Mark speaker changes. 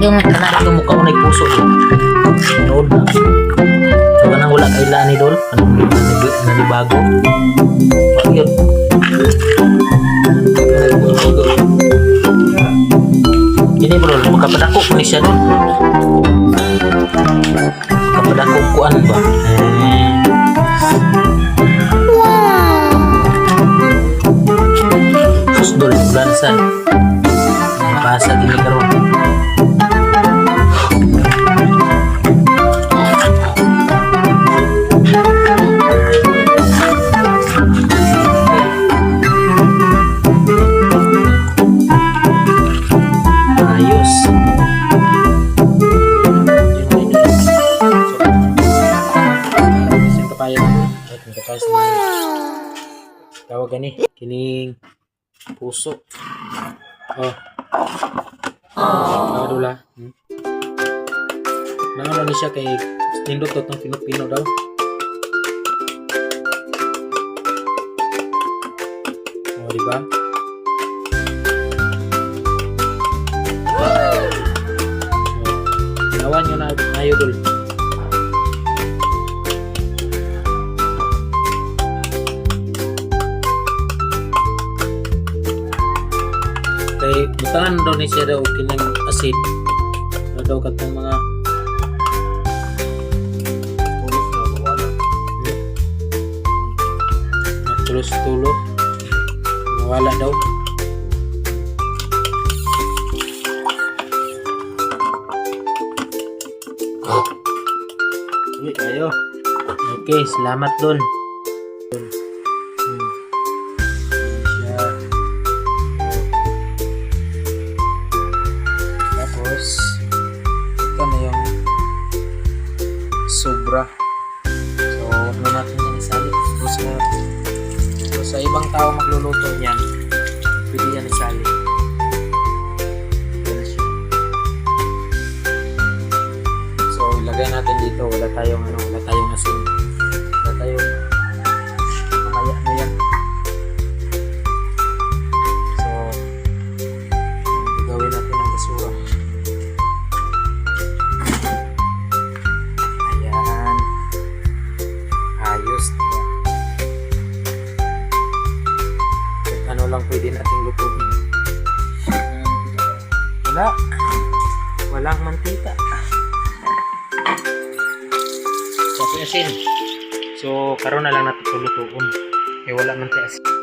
Speaker 1: yung
Speaker 2: Kana ito mukha ko na puso eh. Nood na. Wala nang wala kay Lani dol. Ano na nanibago. Ayun. Ini makapadako ko ni siya dol. Makapadako kuan ba? Eh. Sus dol, bulansan. Tawag gani, kining puso. Oh. Oh. dula. Hmm. Nangalan ni siya kay nindot to tong Pilipino daw. Oh, di ba? Oh. Nyo na na butangan daw ni siya daw kinang asid na daw katong mga tulos-tulo wala daw.
Speaker 3: Uy, kayo.
Speaker 2: okay salamat dol sobra. So, huwag na natin yan isali. So, sa, so, sa ibang tao magluluto niyan, pwede yan isali. So, ilagay natin dito. Wala tayong, ano, Wala. Walang mantika. Sa asin. So, karon na lang natin lutuon. Eh, wala man tayo asin.